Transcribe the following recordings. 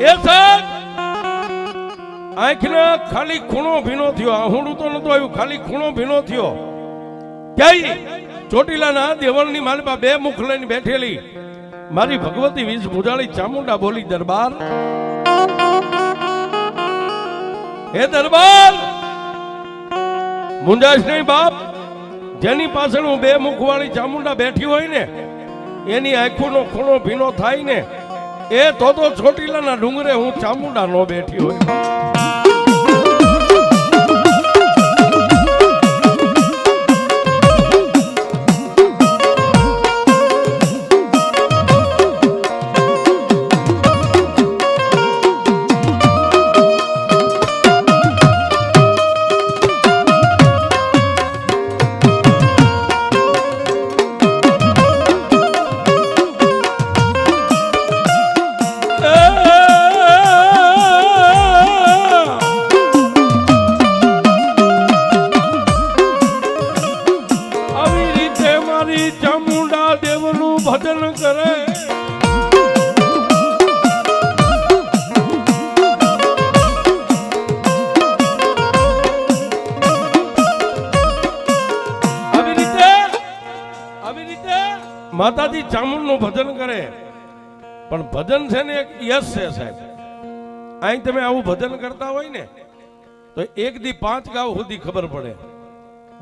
એ સાહેબ, આંખના ખાલી ખૂણો ભીનો થયો. આહુડું તો નતો આવ્યું, ખાલી ખૂણો ભીનો થયો. ક્યાંય ચોટીલાના દેવળની માલમાં બે મુખ લઈને બેઠેલી. મારી ભગવતી વીજ ભુજાળી ચામુંડા બોલી, દરબાર. હે દરબાર! મુંજાશ બાપ. જેની પાછળ હું બે મુખવાળી ચામુંડા બેઠી હોય ને, એની આંખોનો ખૂણો ભીનો થાય ને એ તો તો ચોટીલાના ડુંગરે હું ચામુંડા નો બેઠી હોય. ભજન કરે. માતાજી ચામુંડનું ભજન કરે. પણ ભજન છે ને એક યશ છે સાહેબ. અહીં તમે આવું ભજન કરતા હોય ને, તો એક દી પાંચ ગાવ સુધી ખબર પડે.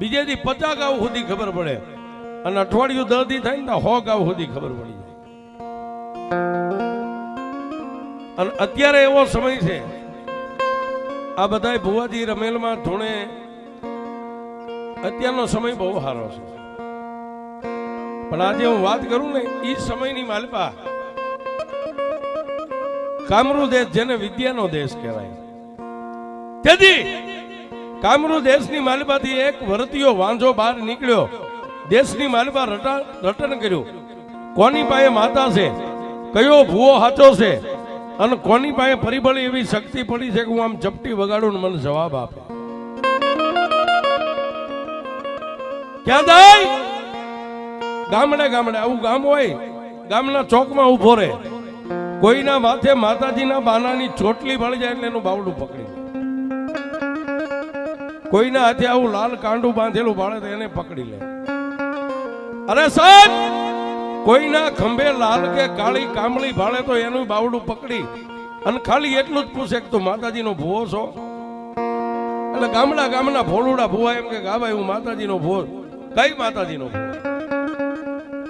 બીજે દી પચાસ ગાવ સુધી ખબર પડે. અને અઠવાડિયું દર્દી થાય ને હો ગાવ સુધી ખબર પડી જાય. અને અત્યારે એવો સમય છે, આ બધા ભુવાજી રમેલમાં ધૂણે અત્યારનો સમય બહુ સારો છે. પણ આજે હું વાત કરું ને એ સમયની માલપા. કામરૂ દેશ જેને વિદ્યાનો દેશ કહેવાય. તેથી કામરૂ દેશની માલપાથી એક વરતીયો વાંઝો બહાર નીકળ્યો. દેશની માલપા રટણ રટન કર્યું. કોની પાસે માતા છે? કયો ભૂવો સાચો છે? અને કોની પાસે પરિબળ એવી શક્તિ પડી છે કે હું આમ ચપટી વગાડું ને મને જવાબ આપે? ક્યાં જાય? ગામડે ગામડે, આવું ગામ હોય, ગામના ચોકમાં ઊભો રહે. કોઈના માથે માતાજીના બાનાની ચોટલી ભળી જાય એટલે એનું બાવડું પકડી કોઈના હાથે આવું લાલ કાંડું બાંધેલું ભાળે તો એને પકડી લે. અરે સાહેબ, કોઈના ખંભે લાલ કે કાળી કામળી ભાળે તો એનું બાવડું પકડી અને ખાલી એટલું જ પૂછે કે તું માતાજીનો ભૂવો છો? એટલે ગામડા ગામના ભોળુડા ભૂવા એમ કે ગાભાઈ હું માતાજીનો ભૂવો કઈ માતાજીનો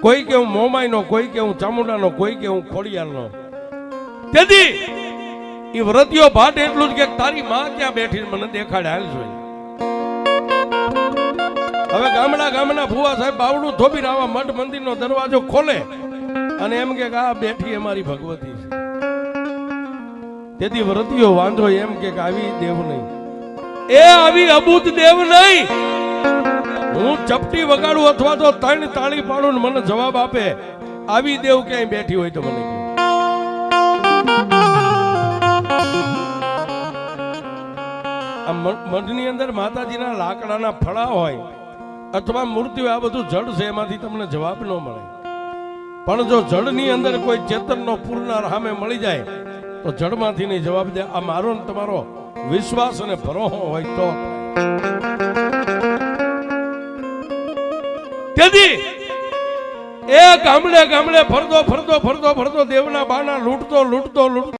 કોઈ કે હું મોમાઈનો, કોઈ કે હું ચામુંડાનો, કોઈ કે હું ખોડિયારનો તેથી એ વ્રતિયો ભાટ એટલું જ કે તારી માં ક્યાં બેઠી મને દેખાડે, હાલ જોઈએ હવે ગામડા ગામના ફુવા સાહેબ બાવડું ધોબી આવા મઠ મંદિરનો દરવાજો ખોલે અને એમ કે આ બેઠી અમારી ભગવતી છે. તેથી વ્રતિઓ વાંધો એમ કે આવી દેવ નહીં. એ આવી અબૂત દેવ નહીં. હું ચપટી વગાડું અથવા તો ત્રણ તાળી પાડું મને જવાબ આપે. આવી દેવ ક્યાંય બેઠી હોય તો મને મઢની અંદર માતાજીના લાકડાના ફળા હોય. અથવા મૂર્તિઓ, આ બધું જડ છે, એમાંથી તમને જવાબ ન મળે. પણ જો જડની અંદર કોઈ ચેતનનો પૂરનાર સામે મળી જાય, તો જડમાંથી નહીં જવાબ દે. આ મારો ને તમારો વિશ્વાસ અને ભરોહો હોય તો. એ ગામડે ગામડે ફરતો ફરતો ફરતો ફરતો દેવના બાના લૂંટતો લૂંટતો લૂંટતો.